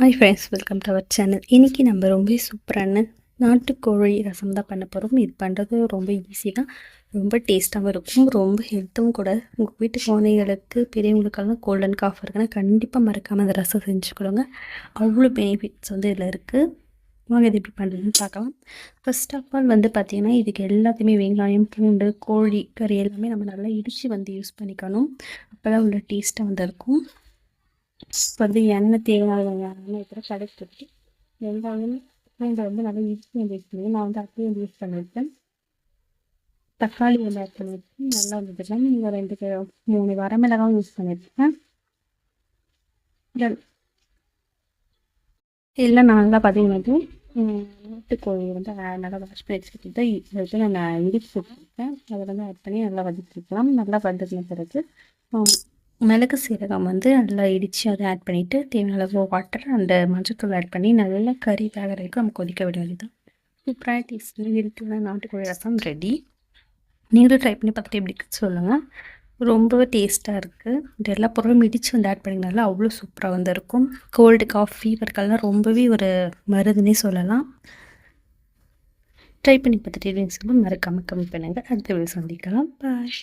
Hi friends welcome to our channel இன்றைக்கி நம்ம ரொம்ப சூப்பரான நாட்டுக்கோழி ரசம் தான் பண்ண போகிறோம் இது பண்ணுறது ரொம்ப ஈஸி தான். ரொம்ப டேஸ்ட்டாகவும் இருக்கும். ரொம்ப ஹெல்த்தும் கூட. உங்கள் வீட்டு குழந்தைகளுக்கு பெரியவங்களுக்கெல்லாம் கோல்டன் காஃப் இருக்குன்னா கண்டிப்பாக மறக்காமல் அந்த ரசம் செஞ்சு கொடுங்க. அவ்வளோ பெனிஃபிட்ஸ் வந்து இதில் இருக்குது வாங்க இது எப்படி பண்ணுறதுன்னு பார்க்கலாம். ஃபர்ஸ்ட் ஆஃப் ஆல் வந்து பார்த்திங்கன்னா இதுக்கு எல்லாத்தையுமே வெங்காயம் பூண்டு கோழி கறி எல்லாமே நம்ம நல்லா இடித்து வந்து யூஸ் பண்ணிக்கணும். அப்போ தான் உள்ள டேஸ்ட்டாக வந்து இருக்கும். வந்து எண்ணெய் தேங்காய் எண்ணெய் இருக்கிற கடைக்கு வெங்காயம் பூண்டை வந்து நல்லா இடிச்சு வந்து யூஸ் பண்ணி நான் வந்து அப்படியே வந்து யூஸ் பண்ணியிருக்கேன் தக்காளி வந்து ஆட் பண்ணியிருக்கேன் நல்லா வந்துருக்கேன் நீங்கள் ரெண்டு மூணு வரமிளகாவும் யூஸ் பண்ணியிருக்கேன் இதெல்- எல்லாம் நல்லா பார்த்தீங்கன்னா நாட்டுக்கோழி வந்து நல்லா வாஷ் பண்ணி வச்சுக்கிட்டு இதை நான் இடிச்சு வச்சுருக்கேன் அதை வந்து ஆட் பண்ணி நல்லா வதக்கிக்கலாம். நல்லா வதக்கின பிறகு மிளகு சீரகம் வந்து நல்லா இடித்து அதை ஆட் பண்ணிவிட்டு தேவையான அளவு வாட்டர் அந்த மஞ்சத்தூள் ஆட் பண்ணி நல்லா கறி வேகிற வரைக்கும் நம்ம கொதிக்க விட வேண்டியது சூப்பராக டேஸ்ட் இருக்கிற நாட்டுக்கோழி ரசம் ரெடி நீங்களும் ட்ரை பண்ணி பார்த்துட்டு எப்படி சொல்லுங்கள் ரொம்பவே டேஸ்ட்டாக இருக்குது இந்த எல்லா பொருளும் இடித்து வந்து ஆட் பண்ணிங்கனால அவ்வளோ சூப்பராக வந்து இருக்கும். கோல்டு காஃப் ஃபீவருக்கெல்லாம் ரொம்பவே ஒரு மருதுன்னே சொல்லலாம். ட்ரை பண்ணி பார்த்துட்டு மறக்காமல் கம்மி பண்ணுங்கள் அடுத்த வீடியோ சந்திக்கலாம். பாய்